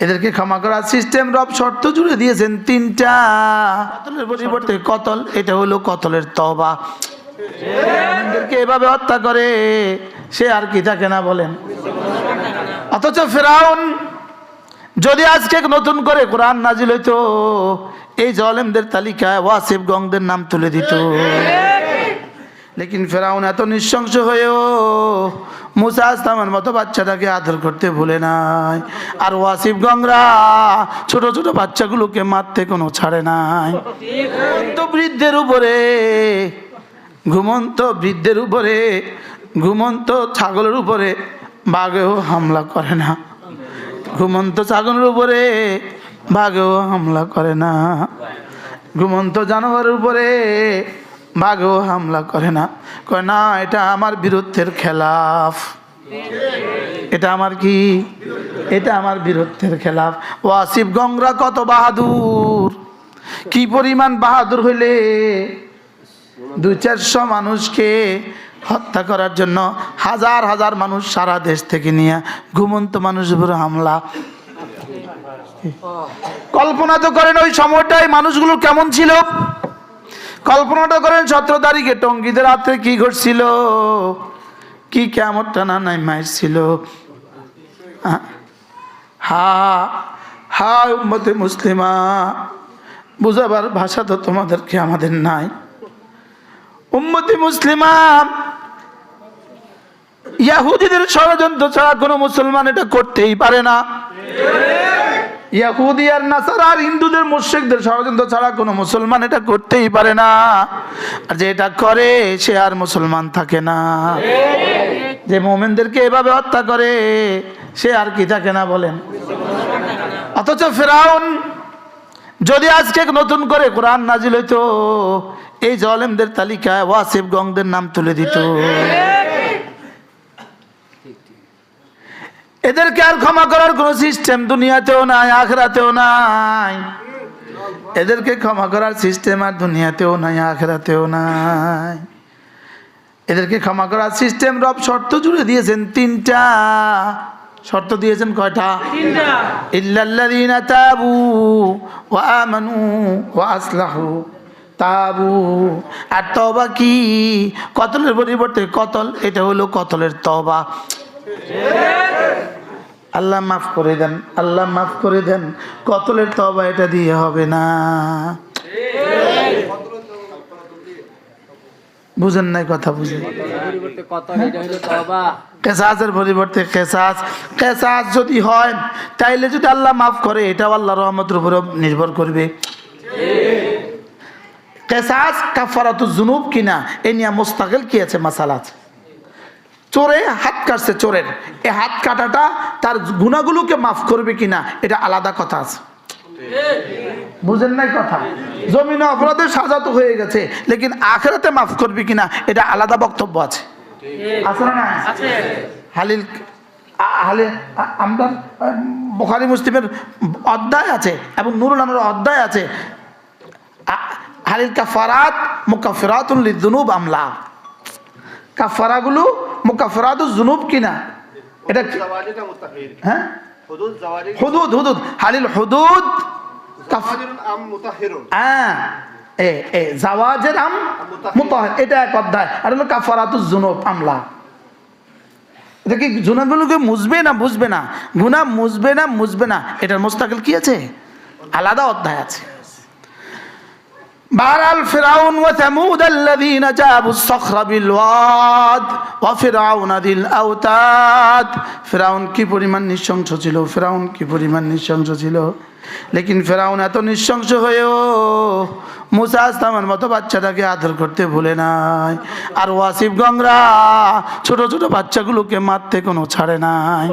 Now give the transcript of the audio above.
এদেরকে ক্ষমা করার সিস্টেম রব শর্ত জুড়ে দিয়েছেন তিনটা। কতলের পরিবর্তে কতল এটা হলো কতলের তবা এদেরকে এভাবে হত্যা করে সে আর কি থাকে না বলেন। অথচ ফেরাউন যদি আজকে নতুন করে কোরআন নাজিল হইতো এই জলেমদের তালিকায় ওয়াসিফ গংদের নাম তুলে দিত। লেকিন ফেরাউন এত নৃশংস হয়েও মুসা আসলামের মতো বাচ্চাটাকে আদর করতে ভুলে নাই। আর ওয়াসিফ গংরা ছোট ছোট বাচ্চাগুলোকে মারতে কোনো ছাড়ে নাই। তো বৃদ্ধের উপরে, ঘুমন্ত বৃদ্ধের উপরে, ঘুমন্ত ছাগলের উপরে বাঘেও হামলা করে না। ঘুমন্ত ছাগলের উপরে বাঘেও হামলা করে না। ঘুমন্ত জানোয়ারের উপরে বাঘেও হামলা করে না। কয়, না, এটা আমার বিরুদ্ধের খেলাফ। এটা আমার কি? এটা আমার বিরুদ্ধের খেলাফ। ওয়াসিফ গংরা কত বাহাদুর? কি পরিমাণ বাহাদুর হইলে দুই চারশো মানুষকে হত্যা করার জন্য হাজার হাজার মানুষ সারা দেশ থেকে নিয়ে ঘুমন্ত মানুষের হামলা? কল্পনা তো করেন, ওই সময়টায় মানুষগুলো কেমন ছিল? কল্পনাটা করেন সতেরো তারিখে টঙ্গিদের রাত্রে কি ঘটছিল? কি কেমন টানা নাই মাইর ছিল? হা হা, উম্মতে মুসলিমা, বুঝাবার ভাষা তো তোমাদেরকে আমাদের নাই। উম্মতি মুসলিমা, ইয়াহুদিদের ষড়যন্ত্র ছাড়া কোনো মুসলমান এটা করতেই পারে না। আর নাসারা আর হিন্দুদের ষড়যন্ত্র ছাড়া কোনো মুসলমান এটা করতেই পারে না। আর করে, সে আর মুসলমান থাকে না। যে মোমেনদেরকে এভাবে হত্যা করে, সে আর কি থাকে না বলেন? অথচ ফেরাউন যদি আজকে নতুন করে কোরআন নাজিল হইতো, এই জলেমদের তালিকায় ওয়াসিফ গংদের নাম তুলে দিত। এদেরকে আর ক্ষমা করার কোনো সিস্টেম দুনিয়াতেও নাই আখরাতেও নাই। এদেরকে ক্ষমা করার সিস্টেম আর দুনিয়াতেও নাই আখরাতেও নাই। এদেরকে ক্ষমা করার সিস্টেম রব শর্ত জুড়ে দিয়েছেন তিনটা। শর্ত দিয়েছেন কয়টা? ইল্লাল্লাযীনা তাবু ওয়া আমানু ওয়া আসলাহু। তাবু। আর তবা কি? কতলের পরিবর্তে কতল? এটা হলো কতলের তবা আল্লাহ মাফ করে দেন, আল্লাহ মাফ করে দেন, কতলের তবা এটা দিয়ে হবে না। বুঝেন নাই কথা বুঝেন। পরিবর্তে কেসাস কেসাস যদি হয়, তাইলে যদি আল্লাহ মাফ করে, এটাও আল্লাহ রহমতের উপরে নির্ভর করবে। কেসাস কাফারাতু জুনুব কিনা, এ নিয়ে মোস্তাকিল কি আছে, মাসালা আছে? চোরে হাত কাটছে চোরের। এই হাত কাটাটা তার গুণাগুলোকে মাফ করবে কিনা এটা আলাদা কথা আছে। বুঝেন নাই কথা? জমিনে অপরাধের সাজা তো হয়ে গেছে লেকিন আখেরাতে মাফ করবে কিনা এটা আলাদা বক্তব্য আছে। আছে না? হালিল হালে আমরা বোখারি মুসলিমের অধ্যায় আছে এবং নুরুল নামের অধ্যায় আছে। হালিল কাফারাত মুকাফিরাতুল লিদুনুব আমলা। কাফারাগুলো মুকাফরাদু জুনুব কিনা? এটা হ্যাঁ? হুদুদ হুদুদ। হালিল হুদুদ এ আম এটা এক অধ্যায়। আর আমলা। মুজবে না বুঝবে না? না মুজবে না। এটার কি আছে? আলাদা অধ্যায় আছে। بهرحال فرعون وثمود الذين جابوا الصخر بالواد وفرعون ذي الاوتاد ফেরাউন কি পরিমাণ নৃশংস ছিল ফেরাউন কি পরিমাণ নৃশংস ছিল লেকিন ফেরাউন এত নৃশংস হয়েও মুসা আসলামের মতো বাচ্চাটাকে আদর করতে ভুলে নাই আর ওয়াসিফ গংরা ছোট ছোট বাচ্চাগুলোকে মারতে কোনো ছাড়ে নাই